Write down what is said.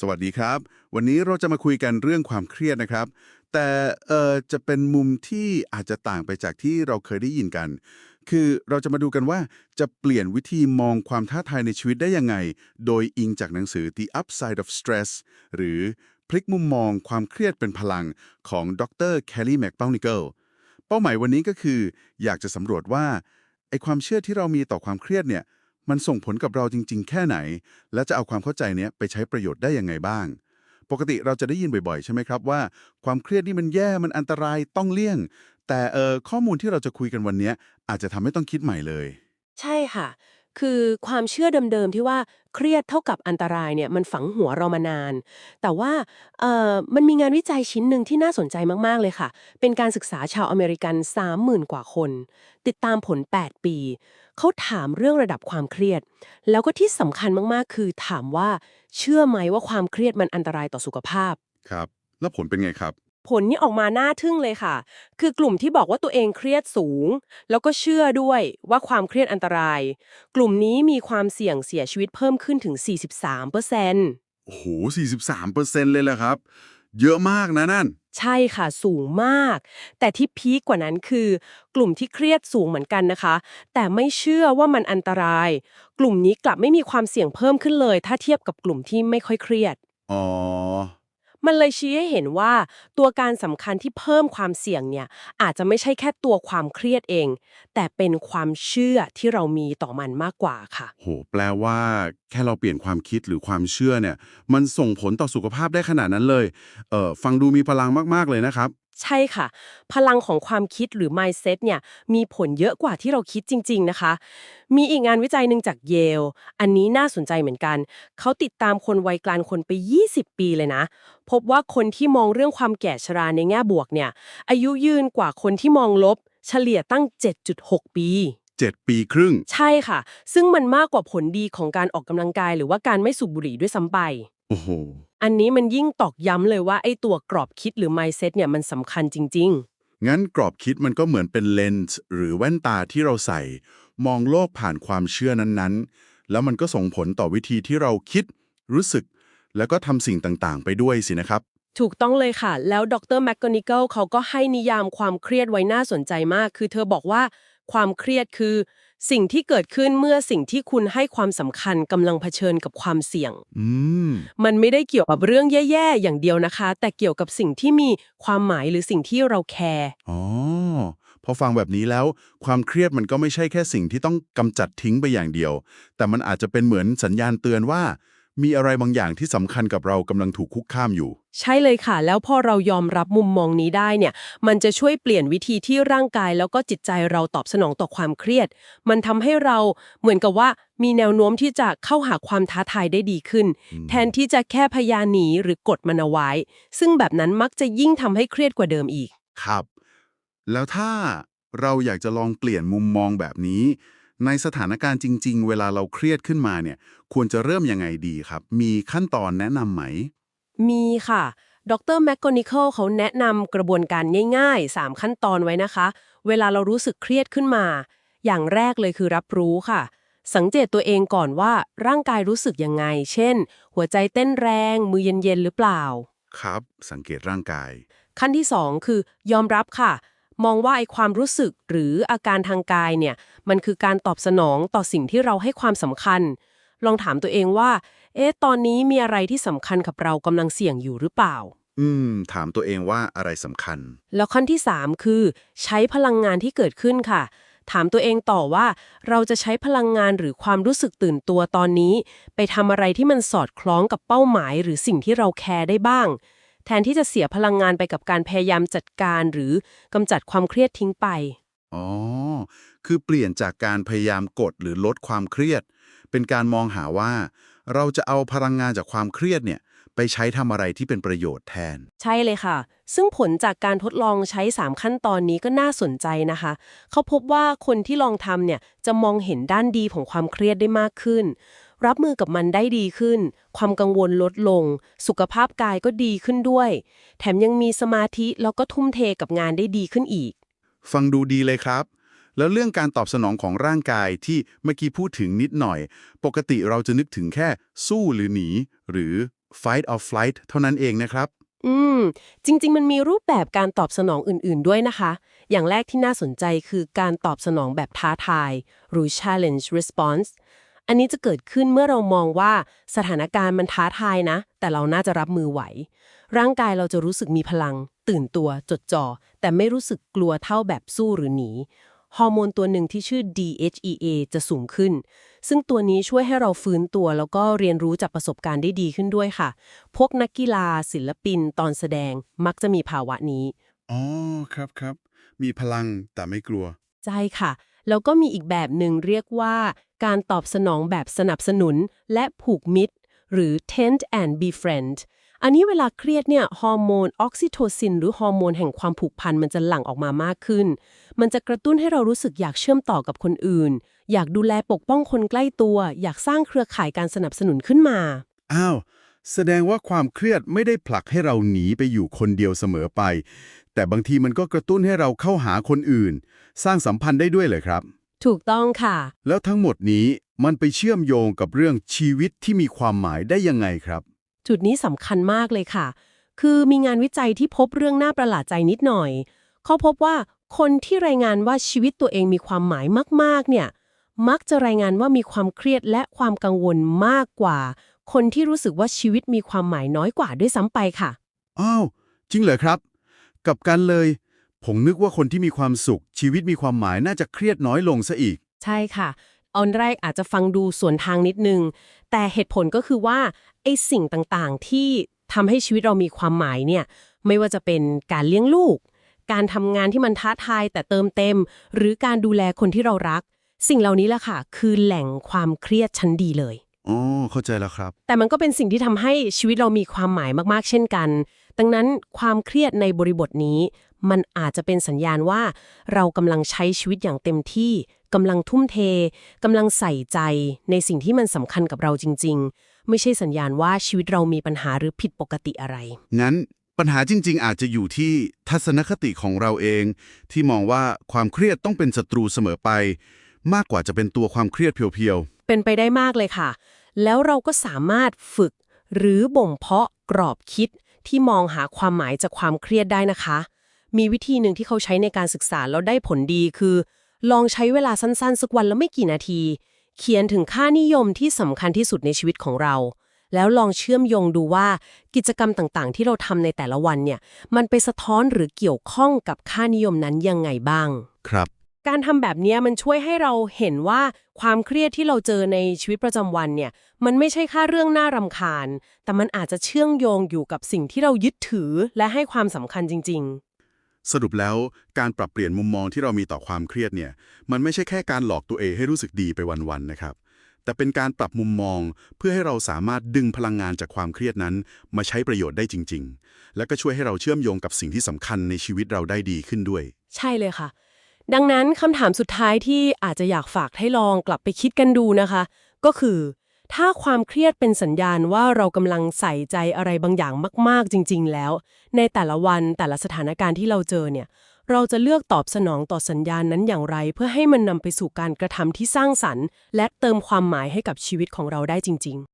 สวัสดีครับ วันนี้เราจะมาคุยกันเรื่องความเครียดนะครับ แต่เออจะเป็นมุมที่อาจจะต่างไปจากที่เราเคยได้ยินกัน คือเราจะมาดูกันว่าจะเปลี่ยนวิธีมองความท้าทายในชีวิตได้ยังไง โดยอิงจากหนังสือ The Upside of Stress หรือพลิกมุมมองความเครียดเป็นพลังของดรแคลลี่แม p เปานิเกิลเป้าหมายวันนี้ก็คือ อยากจะสำรวจว่าไอความเชื่อที่เรามีต่อความเครียดเนี่ย มันส่งผลกับเราจริง ๆ แค่ไหน และจะเอาความเข้าใจเนี้ยไปใช้ประโยชน์ได้ยังไงบ้าง ปกติเราจะได้ยินบ่อยๆ ใช่ไหมครับว่า ความเครียดนี่มันแย่มันอันตรายต้องเลี่ยง แต่เอ่อข้อมูลที่เราจะคุยกันวันเนี้ยอาจจะทำให้ต้องคิดใหม่เลย ใช่ค่ะ คือความเชื่อเดิมๆที่ว่าเครียดเท่ากับอันตรายเนี่ยมันฝังหัวเรามานาน แต่ว่าเอ่อมันมีงานวิจัยชิ้นหนึ่งที่น่าสนใจมากๆเลยค่ะ เป็นการศึกษาชาวอเมริกัน 30,000 กว่าคน ติดตามผล 8 ปี เขาถามเรื่องระดับความเครียด แล้วก็ที่สำคัญมากๆ คือถามว่าเชื่อไหมว่าความเครียดมันอันตรายต่อสุขภาพ ครับ แล้วผลเป็นไงครับ ผลนี่ออกมาน่าทึ่งเลยค่ะ คือกลุ่มที่บอกว่าตัวเองเครียดสูง แล้วก็เชื่อด้วยว่าความเครียดอันตราย กลุ่มนี้มีความเสี่ยงเสียชีวิตเพิ่มขึ้นถึง 43เปอร์เซ็นต์โอ้โห 43%เลยแหละครับ เยอะมากนะนั่น ใช่ค่ะ สูงมาก แต่ที่พีคกว่านั้นคือ กลุ่มที่เครียดสูงเหมือนกันนะคะ แต่ไม่เชื่อว่ามันอันตราย กลุ่มนี้กลับไม่มีความเสี่ยงเพิ่มขึ้นเลย ถ้าเทียบกับกลุ่มที่ไม่ค่อยเครียด อ๋อ มันเลยชี้ให้เห็นว่าตัวการสำคัญที่เพิ่มความเสี่ยงเนี่ยอาจจะไม่ใช่แค่ตัวความเครียดเอง แต่เป็นความเชื่อที่เรามีต่อมันมากกว่าค่ะ โห แปลว่า แค่เราเปลี่ยนความคิดหรือความเชื่อเนี่ย มันส่งผลต่อสุขภาพได้ขนาดนั้นเลย เออฟังดูมีพลังมากๆเลยนะครับ ใช่ค่ะ พลังของความคิดหรือ mindset เนี่ยมีผลเยอะกว่าที่เราคิดจริง ๆ นะคะ มีอีกงานวิจัยหนึ่งจากเยล อันนี้น่าสนใจเหมือนกัน เขาติดตามคนวัยกลางคนไป 20 ปีเลยนะ พบว่าคนที่มองเรื่องความแก่ชราในแง่บวกเนี่ย อายุยืนกว่าคนที่มองลบ เฉลี่ยตั้ง 7.6 ปี 7 ปีครึ่ง ใช่ค่ะ ซึ่งมันมากกว่าผลดีของการออกกำลังกาย หรือว่าการไม่สูบบุหรี่ด้วยซ้ำไป โอ้โห อันนี้มันยิ่งตอกย้ำเลยว่าไอ้ตัวกรอบคิดหรือ mindset เนี่ยมันสำคัญจริงๆงั้นกรอบคิดมันก็เหมือนเป็นเลนส์หรือแว่นตาที่เราใส่ มองโลกผ่านความเชื่อนั้นๆ แล้วมันก็ส่งผลต่อวิธีที่เราคิด รู้สึก แล้วก็ทำสิ่งต่างๆ ไปด้วยสินะครับถูกต้องเลยค่ะ แล้วดรแม c ก o นิเกิลเขาก็ให้นิยามความเครียดไว้น่าสนใจมาก คือเธอบอกว่าความเครียดคือ สิ่งที่เกิดขึ้นเมื่อสิ่งที่คุณให้ความสำคัญกำลังเผชิญกับความเสี่ยง อืม มันไม่ได้เกี่ยวกับเรื่องแย่ๆ อย่างเดียวนะคะ แต่เกี่ยวกับสิ่งที่มีความหมายหรือสิ่งที่เราแคร์ อ๋อ พอฟังแบบนี้แล้ว ความเครียดมันก็ไม่ใช่แค่สิ่งที่ต้องกำจัดทิ้งไปอย่างเดียว แต่มันอาจจะเป็นเหมือนสัญญาณเตือนว่า มีอะไรบางอย่างที่สำคัญกับเรากำลังถูกคุกคามอยู่ ใช่เลยค่ะ แล้วพอเรายอมรับมุมมองนี้ได้เนี่ย มันจะช่วยเปลี่ยนวิธีที่ร่างกายแล้วก็จิตใจเราตอบสนองต่อความเครียด มันทำให้เราเหมือนกับว่ามีแนวโน้มที่จะเข้าหาความท้าทายได้ดีขึ้น แทนที่จะแค่พยายามหนีหรือกดมันเอาไว้ ซึ่งแบบนั้นมักจะยิ่งทำให้เครียดกว่าเดิมอีก ครับ แล้วถ้าเราอยากจะลองเปลี่ยนมุมมองแบบนี้ ในสถานการณ์จริง ๆ เวลาเราเครียดขึ้นมาเนี่ย ควรจะเริ่มยังไงดีครับ มีขั้นตอนแนะนำไหม มีค่ะ ดรแม c ก o นิเคิลเขาแนะนำกระบวนการง่ายๆ 3 ขั้นตอนไว้นะคะ เวลาเรารู้สึกเครียดขึ้นมา อย่างแรกเลยคือรับรู้ค่ะ สังเกตตัวเองก่อนว่าร่างกายรู้สึกยังไง เช่น หัวใจเต้นแรง มือเย็นๆหรือเปล่า ครับ สังเกตร่างกาย ขั้นที่ 2 คือยอมรับค่ะ มองว่าไอความรู้สึกหรืออาการทางกายเนี่ย มันคือการตอบสนองต่อสิ่งที่เราให้ความสำคัญ ลองถามตัวเองว่า เอ๊ะ ตอนนี้มีอะไรที่สำคัญกับเรากำลังเสี่ยงอยู่หรือเปล่า อืม ถามตัวเองว่าอะไรสำคัญ แล้วขั้นที่ 3 คือ ใช้พลังงานที่เกิดขึ้นค่ะ ถามตัวเองต่อว่า เราจะใช้พลังงานหรือความรู้สึกตื่นตัวตอนนี้ ไปทำอะไรที่มันสอดคล้องกับเป้าหมาย หรือสิ่งที่เราแคร์ได้บ้าง แทนที่จะเสียพลังงานไปกับการพยายามจัดการหรือกำจัดความเครียดทิ้งไป อ๋อ คือเปลี่ยนจากการพยายามกดหรือลดความเครียด เป็นการมองหาว่า เราจะเอาพลังงานจากความเครียดเนี่ยไปใช้ทำอะไรที่เป็นประโยชน์แทน ใช่เลยค่ะ ซึ่งผลจากการทดลองใช้ 3 ขั้นตอนนี้ก็น่าสนใจนะคะ เขาพบว่าคนที่ลองทำเนี่ยจะมองเห็นด้านดีของความเครียดได้มากขึ้น รับมือกับมันได้ดีขึ้น ความกังวลลดลง สุขภาพกายก็ดีขึ้นด้วย แถมยังมีสมาธิแล้วก็ทุ่มเทกับงานได้ดีขึ้นอีก ฟังดูดีเลยครับ แล้วเรื่องการตอบสนองของร่างกายที่เมื่อกี้พูดถึงนิดหน่อย ปกติเราจะนึกถึงแค่สู้หรือหนี หรือ fight or flight เท่านั้นเองนะครับ อืม จริง ๆ มันมีรูปแบบการตอบสนองอื่น ๆ ด้วยนะคะ อย่างแรกที่น่าสนใจคือการตอบสนองแบบท้าทาย หรือ challenge response อันนี้จะเกิดขึ้นเมื่อเรามองว่าสถานการณ์มันท้าทายนะ แต่เราน่าจะรับมือไหว ร่างกายเราจะรู้สึกมีพลัง ตื่นตัวจดจ่อแต่ไม่รู้สึกกลัวเท่าแบบสู้หรือหนีฮอร์โมนตัวหนึ่งที่ชื่อ DHEA จะสูงขึ้น ซึ่งตัวนี้ช่วยให้เราฟื้นตัวแล้วก็เรียนรู้จากประสบการณ์ได้ดีขึ้นด้วยค่ะ พวกนักกีฬาศิลปินตอนแสดงมักจะมีภาวะนี้ อ๋อ ครับครับ มีพลังแต่ไม่กลัว ใช่ค่ะ แล้วก็มีอีกแบบหนึ่งเรียกว่า การตอบสนองแบบสนับสนุนและผูกมิตร หรือ tend and befriend อันนี้เวลาเครียดเนี่ยฮอร์โมนออกซิโทซิน หรือฮอร์โมนแห่งความผูกพันมันจะหลั่งออกมามากขึ้น มันจะกระตุ้นให้เรารู้สึกอยากเชื่อมต่อกับคนอื่น อยากดูแลปกป้องคนใกล้ตัว อยากสร้างเครือข่ายการสนับสนุนขึ้นมา อ้าว แสดงว่าความเครียดไม่ได้ผลักให้เราหนีไปอยู่คนเดียวเสมอไป แต่บางทีมันก็กระตุ้นให้เราเข้าหาคนอื่น สร้างสัมพันธ์ได้ด้วยเลยครับ ถูกต้องค่ะ แล้วทั้งหมดนี้มันไปเชื่อมโยงกับเรื่องชีวิตที่มีความหมายได้ยังไงครับ จุดนี้สำคัญมากเลยค่ะ คือมีงานวิจัยที่พบเรื่องน่าประหลาดใจนิดหน่อย เขาพบว่าคนที่รายงานว่าชีวิตตัวเองมีความหมายมาก ๆ เนี่ย มักจะรายงานว่ามีความเครียดและความกังวลมากกว่า คนที่รู้สึกว่าชีวิตมีความหมายน้อยกว่าด้วยซ้ำไปค่ะ อ้าว จริงเหรอครับ กับกันเลย ผมนึกว่าคนที่มีความสุข ชีวิตมีความหมายน่าจะเครียดน้อยลงซะอีก ใช่ค่ะตอนแรกอาจจะฟังดูสวนทางนิดนึง แต่เหตุผลก็คือว่าไอ้สิ่งต่างๆ ที่ทำให้ชีวิตเรามีความหมายเนี่ยไม่ว่าจะเป็นการเลี้ยงลูก การทำงานที่มันท้าทายแต่เติมเต็ม หรือการดูแลคนที่เรารัก สิ่งเหล่านี้แหละค่ะ คือแหล่งความเครียดชั้นดีเลยอ๋อเข้าใจแล้วครับ แต่มันก็เป็นสิ่งที่ทำให้ชีวิตเรามีความหมายมากๆ เช่นกัน ดังนั้นความเครียดในบริบทนี้ มันอาจจะเป็นสัญญาณว่า เรากำลังใช้ชีวิตอย่างเต็มที่กำลังทุ่มเทกำลังใส่ใจในสิ่งที่มันสำคัญกับเราจริง ๆ ไม่ใช่สัญญาณว่าชีวิตเรามีปัญหาหรือผิดปกติอะไรงั้นปัญหาจริง ๆ อาจจะอยู่ที่ทัศนคติของเราเอง ที่มองว่าความเครียดต้องเป็นศัตรูเสมอไป มากกว่าจะเป็นตัวความเครียดเพียวเป็นไปได้มากเลยค่ะ แล้วเราก็สามารถฝึกหรือบ่มเพาะกรอบคิด ที่มองหาความหมายจากความเครียดได้นะคะ มีวิธีหนึ่งที่เขาใช้ในการศึกษาแล้วได้ผลดีคือ ลองใช้เวลาสั้นๆ สักวันละไม่กี่นาที เขียนถึงค่านิยมที่สำคัญที่สุดในชีวิตของเรา แล้วลองเชื่อมโยงดูว่ากิจกรรมต่างๆ ที่เราทำในแต่ละวันเนี่ย มันไปสะท้อนหรือเกี่ยวข้องกับค่านิยมนั้นยังไงบ้าง ครับ การทำแบบเนี้ยมันช่วยให้เราเห็นว่าความเครียดที่เราเจอในชีวิตประจำวันเนี่ย มันไม่ใช่แค่เรื่องน่ารำคาญ แต่มันอาจจะเชื่อมโยงอยู่กับสิ่งที่เรายึดถือและให้ความสำคัญจริงสรุปแล้วการปรับเปลี่ยนมุมมองที่เรามีต่อความเครียดเนี่ย มันไม่ใช่แค่การหลอกตัวเองให้รู้สึกดีไปวันๆนะครับ แต่เป็นการปรับมุมมองเพื่อให้เราสามารถดึงพลังงานจากความเครียดนั้น มาใช้ประโยชน์ได้จริง ๆ และก็ช่วยให้เราเชื่อมโยงกับสิ่งที่สำคัญในชีวิตเราได้ดีขึ้นด้วยๆใช่เลยค่ะ ดังนั้นคำถามสุดท้ายที่อาจจะอยากฝากให้ลองกลับไปคิดกันดูนะคะ ก็คือ ถ้าความเครียดเป็นสัญญาณว่าเรากำลังใส่ใจอะไรบางอย่างมาก ๆ จริง ๆ แล้ว ในแต่ละวันแต่ละสถานการณ์ที่เราเจอเนี่ย เราจะเลือกตอบสนองต่อสัญญาณนั้นอย่างไร เพื่อให้มันนำไปสู่การกระทำที่สร้างสรรค์ และเติมความหมายให้กับชีวิตของเราได้จริง ๆ